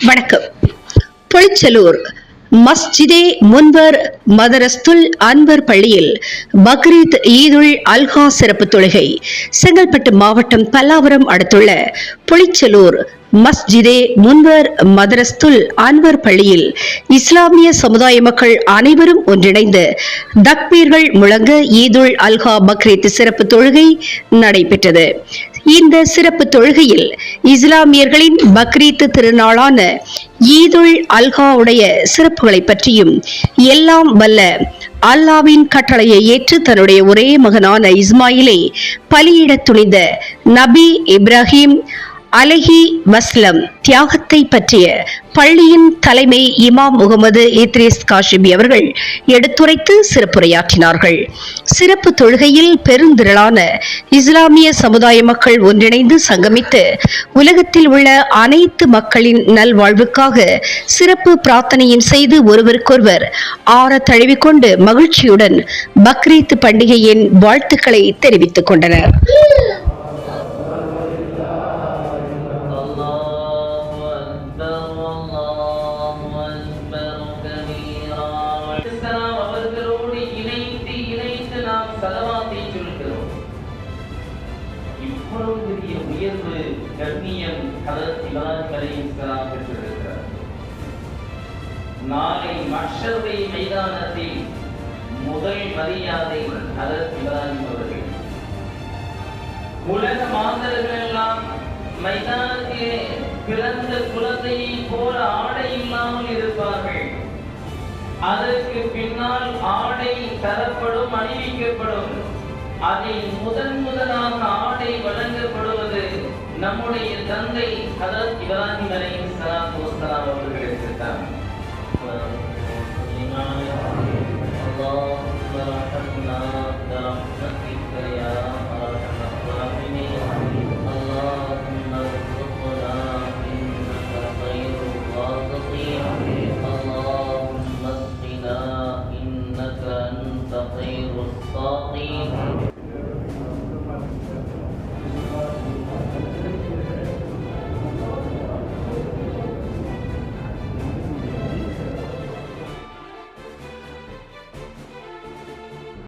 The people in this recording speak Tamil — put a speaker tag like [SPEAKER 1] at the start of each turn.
[SPEAKER 1] வணக்கம். பொழிச்சலூர் மஸ்ஜிதே முன்வர் மதரஸ்துல் அன்பர் பள்ளியில் பக்ரீத் ஈதுல் அல்ஹா சிறப்பு தொழுகை செங்கல்பட்டு மாவட்டம் பல்லாவரம் அடுத்துள்ள பொழிச்சலூர் மஸ்ஜிதே முன்வர் மதரஸ்துல் அன்வர் பள்ளியில் இஸ்லாமிய சமுதாய மக்கள் அனைவரும் ஒன்றிணைந்து தக்பீர்கள் முழங்க ஈதுல் அல்ஹா பக்ரீத் சிறப்பு தொழுகை நடைபெற்றது. இந்த சிறப்பு தொழுகையில் இஸ்லாமியர்களின் பக்ரீத் திருநாளான ஈதுல் அல்ஹாவுடைய சிறப்புகளை பற்றியும் எல்லாம் வல்ல அல்லாவின் கட்டளையை ஏற்று தன்னுடைய ஒரே மகனான இஸ்மாயிலை பலியிடத் துணிந்த நபி இப்ராஹிம் அலஹி வஸ்லம் தியாகத்தை பற்றிய பள்ளியின் தலைமை இமாம் முகமது இத்ரிஸ் காஷிபி அவர்கள் எடுத்துரைத்து சிறப்புரையாற்றினார்கள். சிறப்பு தொழுகையில் பெருந்திரளான இஸ்லாமிய சமுதாய மக்கள் ஒன்றிணைந்து சங்கமித்து உலகத்தில் உள்ள அனைத்து மக்களின் நல்வாழ்வுக்காக சிறப்பு பிரார்த்தனையும் செய்து ஒருவருக்கொருவர் ஆற தழுவிக்கொண்டு மகிழ்ச்சியுடன் பக்ரீத் பண்டிகையின் வாழ்த்துக்களை தெரிவித்துக் கொண்டனர்.
[SPEAKER 2] உயர்வு கண்ணியம் ஹதரத் இப்ராஹிம் பெற்றிருக்கிறார். நாளை மஷருடைய மைதானத்தில் முதல் மரியாதை ஹதரத் இப்ராஹிம் அவர்கள். உலக மாந்தர்கள் எல்லாம் மைதானத்திலே பிறந்த குழந்தையை போல ஆடை இல்லாமல் இருப்பார்கள். அதற்கு பின்னால் ஆடை தரப்படும் அணிவிக்கப்படும். அதில் முதன் முதலாக ஆடை வழங்கப்படும் நம்முடைய தந்தை ஹதரத் இப்ராஹிம் அலைஹிஸ்ஸலாத்து வஸ்ஸலாம் அவர்கள் எடுத்திருக்காங்க